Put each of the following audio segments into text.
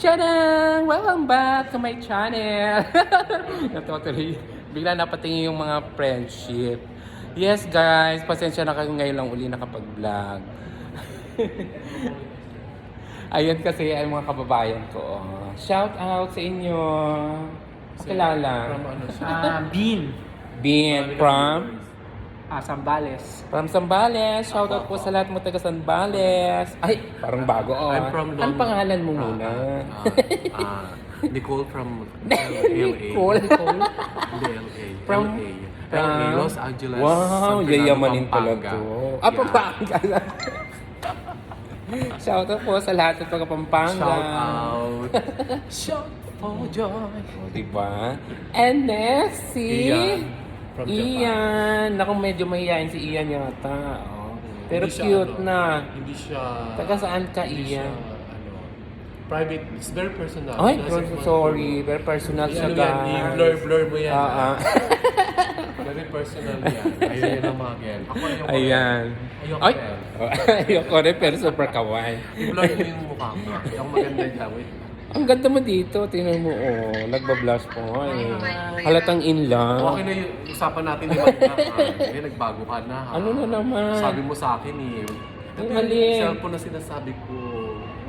Tadang! Welcome back to my channel! Natotally, bigla napatingin yung mga friendship. Yes guys, pasensya na kayo ngayon lang uli nakapag-vlog. Ayun kasi ay mga kababayan ko. Shout out sa inyo. Pakilala. From ano siya? Ah, Bean. Being from Ah, Sambales. from Sambales. Shout out po sa lahat mo taga Sambales. Ay, parang bago oh. I'm from Ang London. pangalan mo muna? Ah, ah, Nicole from LA. Nicole. Hindi, LA. From- LA. LA, Ah, Los Angeles. Wow, San Fernando, yayamanin pala Pampanga. to. Ah. Pampanga. Shout out po sa lahat ng taga Pampanga. Shout out. Shout for joy. O, diba? And next, si... From Ian. Naku, medyo mahihayin si Ian yata. Oh. Pero Hindi siya, cute ano, na. Hindi siya... Taga saan ka, hindi siya, Ian? ano, private. It's very personal. Ay, want sorry. Very personal siya, Ano yan, guys. i-blur, blur mo yan. Ah, ah. Very personal yan. Ayaw yan ang mga ganyan. Ako ayaw ko Ayan. Ayoko Ay, rin. ayoko rin, pero super kawaii. I-blur mo yung mukha mo. Ang maganda dyan. Wait. Ang ganda mo dito, tingnan mo, oh. Nagbablush po nga eh. Halatang in love. Okay na yung usapan natin ni Magda. Eh, nagbago ka na ha. Ano na naman? Sabi mo sa akin eh. Ang yung cellphone na sinasabi ko.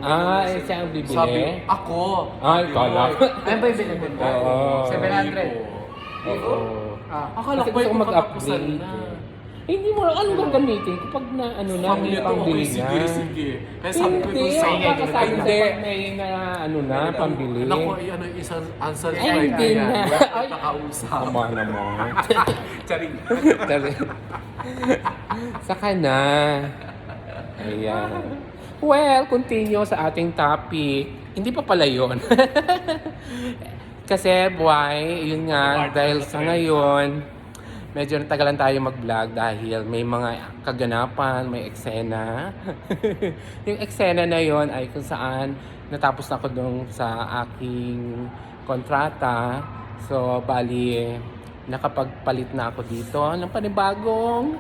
Ah, eh, siya ang bibili? Sabi, ako. Ay, Sabi kala mo, ko. Ano ba yung binibin mo? Oo. 700. Oo. Ah, Akala ko ba ito mag-upgrade. Na? Eh, Hindi mo, ano bang gamitin? Kapag na, ano na, Sabi may niya pambili okay, na. sige, sige. Kaya sabi ko Hindi, ito sa ang kakasabi Ay, sa hindi. pag may na, ano na, pambili. Anak ko, ano, isang unsubscribe Ay, hindi yan. na. Wala Ay. nakausap. Tama naman. Charing. Tari- Saka na. Ayan. Well, continue sa ating topic. Hindi pa pala yun. Kasi, boy, yun nga, dahil sa ngayon, medyo natagalan tayo mag-vlog dahil may mga kaganapan, may eksena. yung eksena na yon ay kung saan natapos na ako dun sa aking kontrata. So, bali, nakapagpalit na ako dito ng panibagong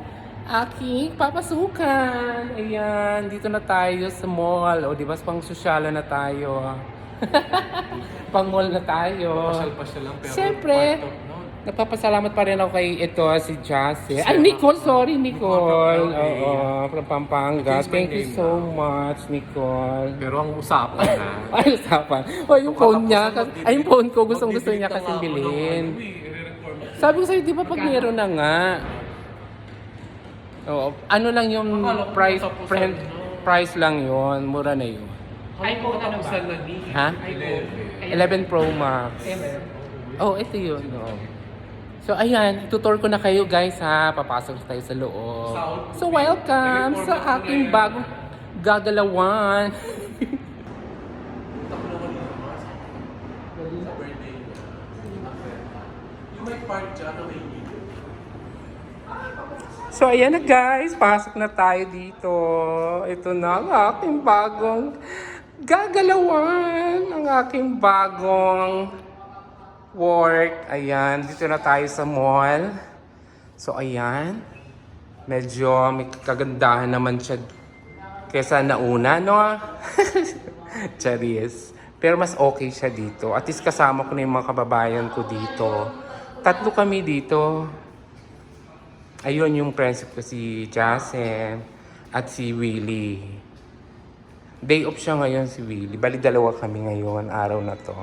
aking papasukan. Ayan, dito na tayo sa mall. O, di ba, pang sosyala na tayo. pang mall na tayo. Pasyal-pasyal lang. Pero Siyempre. part of, no? Nagpapasalamat pa rin ako kay ito, si Jassy. Ay, Nicole, sorry, Nicole. Nicole, okay. Oo, from Pampanga. Change my Thank you name so na. much, Nicole. Pero ang usapan na. Ay, usapan. O, yung phone niya. Katapusan, Ay, yung phone ko, gustong gusto niya kasi ng bilhin. ano, eh. Sabi ko sa'yo, di ba pag meron na nga? Oo, ano lang yung Akala ko price, katapusan, friend, price lang yun. Mura na yun. iPhone ano ba? Ha? Eleven. 11 Pro Max. Oh, ito yun. Oh. So, ayan. Tutor ko na kayo, guys, ha. Papasok tayo sa loob. So, welcome sa aking bagong gagalawan. So, ayan na, guys. Pasok na tayo dito. Ito na ang aking bagong gagalawan. Ang aking bagong work. Ayan. Dito na tayo sa mall. So, ayan. Medyo may kagandahan naman siya kesa nauna, no? Charis. Pero mas okay siya dito. At least kasama ko na yung mga kababayan ko dito. Tatlo kami dito. Ayun yung friendship ko si Jasen at si Willie. Day off siya ngayon si Willie. Bali dalawa kami ngayon, araw na to.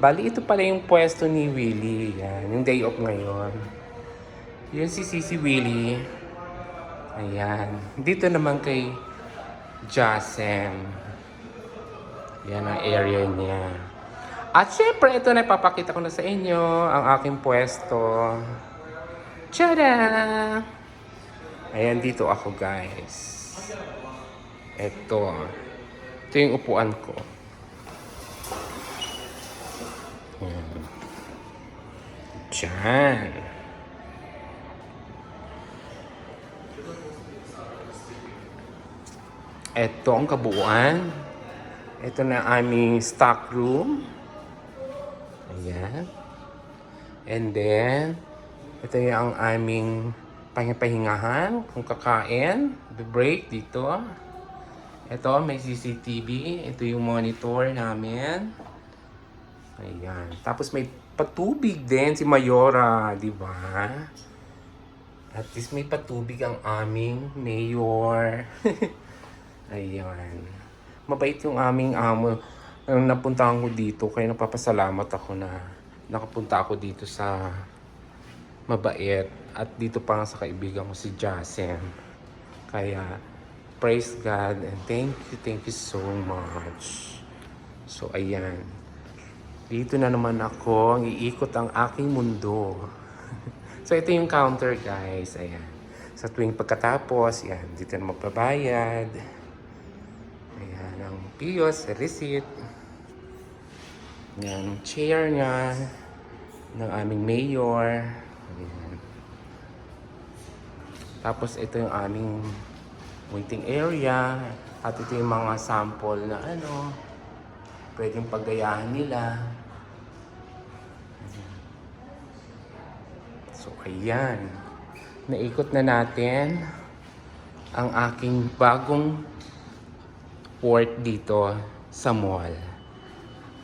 Bali ito pala yung pwesto ni Willie. Yan, yung day off ngayon. Yun si Sisi Willie. Ayan. Dito naman kay Jasen. Yan ang area niya. At syempre, ito na ipapakita ko na sa inyo ang aking pwesto. Tada! Ayan, dito ako guys. Ito. Ito yung upuan ko. Diyan. Ito ang kabuuan. Ito na aming stock room. Ayan. And then, ito yung aming pahingahan kung kakain. The break dito. Ito, may CCTV. Ito yung monitor namin. Ayan. Tapos may patubig din si Mayora, di ba? At least may patubig ang aming mayor. Ayan. Mabait yung aming amo. Nung napuntahan ko dito, kaya napapasalamat ako na nakapunta ako dito sa mabait. At dito pa nga sa kaibigan ko si Jasem. Kaya, praise God and thank you, thank you so much. So, ayan. Dito na naman ako, ang iikot ang aking mundo. so, ito yung counter, guys. Ayan. Sa tuwing pagkatapos, yan, dito na magbabayad. Ayan, ang PIOS, receipt. Yan, ang chair niya ng aming mayor. Ayan. Tapos, ito yung aming waiting area. At ito yung mga sample na ano, pwedeng paggayahan nila. So, ayan. Naikot na natin ang aking bagong port dito sa mall.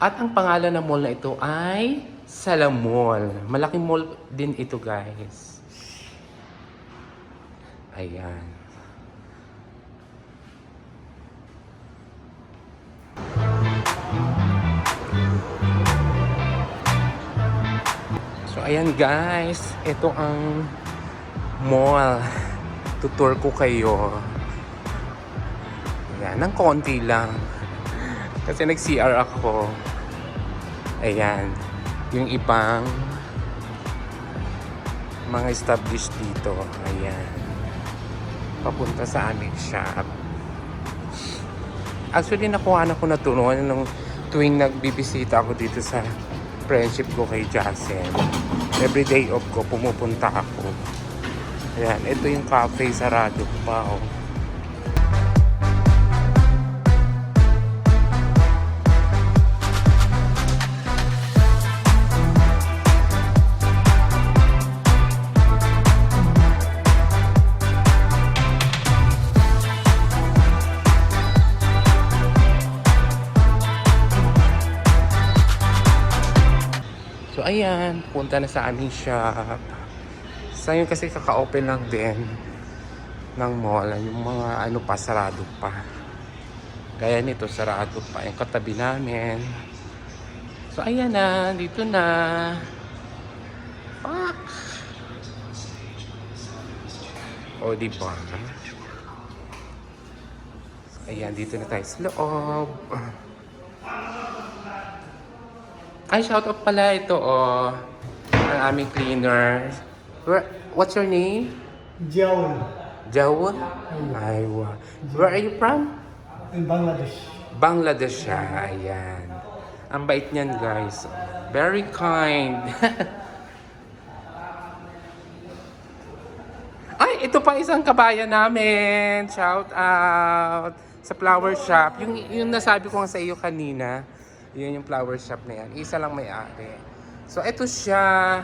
At ang pangalan ng mall na ito ay Salamol. Malaking mall din ito, guys. Ayan. Ayan guys. Ito ang mall. Tutur ko kayo. Ayan, ng konti lang. Kasi nag-CR ako. Ayan. Yung ibang mga established dito. Ayan. Papunta sa aming shop. Actually, nakuha na ko na to nung tuwing nagbibisita ako dito sa friendship ko kay Jasen. Every day off ko, pumupunta ako. Ayan, ito yung cafe, sarado pa. Oh. So ayan, punta na sa aming shop. Sa yun kasi kaka-open lang din ng mall. Yung mga ano pa, sarado pa. Gaya nito, sarado pa. Yung katabi namin. So ayan na, dito na. Fuck! O, di ba? Ayan, dito na tayo sa loob. Ay, shoutout pala ito, oh. Ang aming cleaner. Where, what's your name? Jaul Jawa? Ay. Where are you from? in Bangladesh. Bangladesh siya. Ayan. Ang bait niyan, guys. Very kind. Ay, ito pa isang kabayan namin. Shout out sa flower shop. Yung, yung nasabi ko sa iyo kanina, yun yung flower shop na yan. Isa lang may-ari. So, ito siya.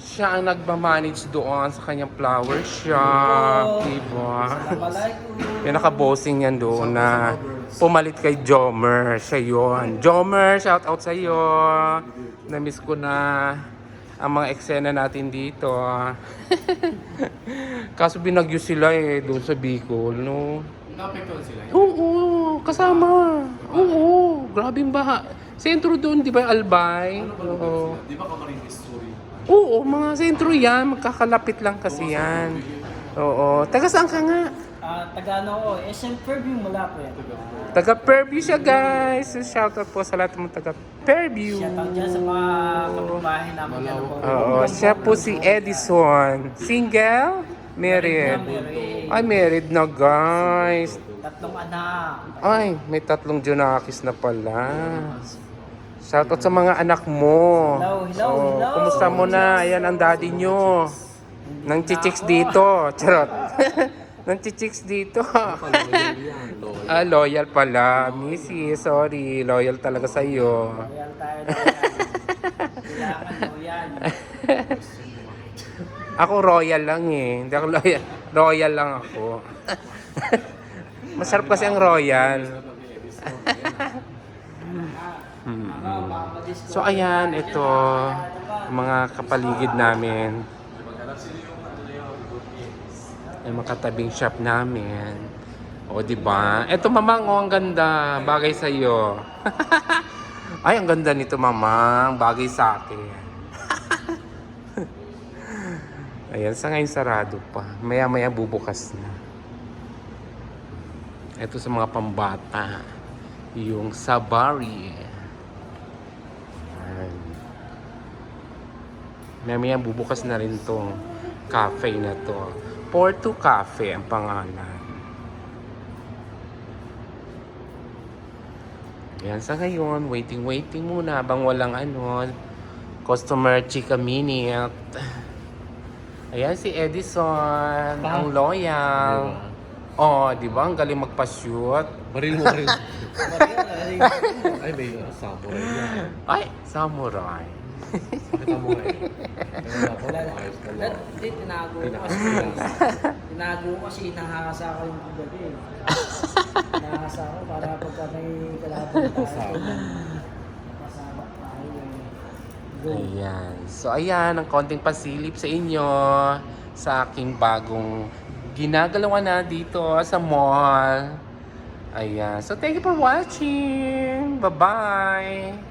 Siya ang nagmamanage doon sa kanyang flower shop. Diba? Yung nakabossing yan doon na pumalit kay Jomer. Siya yun. Jomer, shout out sa iyo. Na-miss ko na ang mga eksena natin dito. Kaso binagyo sila eh doon sa Bicol, no? Naapektuhan sila. Oo, kasama. Oo, grabe yung baha. Sentro doon, di ba, Albay? Oo. Di ba kamarin history? Oo, mga sentro yan. Magkakalapit lang kasi yan. Oo. Taga saan ka nga? Ah, taga ano ko, SM Fairview mula po yan. Taga Fairview siya, guys. So, shoutout po sa lahat ng taga Fairview. Shout out dyan sa mga kapitbahay namin dyan po. Oo, siya po si Edison. Single? Married? Ay, married na, guys. Tatlong anak. Ay, may tatlong Junakis na pala. Shoutout sa mga anak mo. Hello, hello, Oh, hello. Kumusta mo na? Ayan ang daddy nyo. Nang chichiks dito. Charot. Nang chichiks dito. ah, loyal pala. Missy, sorry. Loyal talaga sa'yo. Ayan tayo. Kailangan mo yan. Ako royal lang eh. Hindi ako loyal. Royal lang ako. Masarap kasi ang royal. Madisco. So ayan, ito mga kapaligid namin. Yung mga katabing shop namin. O, di ba? Ito, mamang, oh, ang ganda. Bagay sa iyo. Ay, ang ganda nito, mamang. Bagay sa akin. Ayan, sa ngayon sarado pa. Maya-maya bubukas na. Ito sa mga pambata. Yung Sabari. Ayan. Maya-maya bubukas na rin tong cafe na to. Porto Cafe ang pangalan. Yan sa ngayon, waiting waiting muna habang walang ano, customer chika minute. Ayan si Edison, ang loyal. Oh, di ba? Ang galing magpa-shoot. Baril mo, baril. Ay, may uh, samurai na. Ay, samurai. Pakita mo eh. Wala na. lang. Hindi, tinago ko kasi. Tinago ko kasi nahahasa ko yung gabi. eh. Nahahasa ko para pagka may kalaban. Kasama tayo. eh. Go. Ayan. So, ayan, ang konting pasilip sa inyo sa aking bagong ginagalawa na dito sa mall. Ayan. So, thank you for watching. Bye-bye.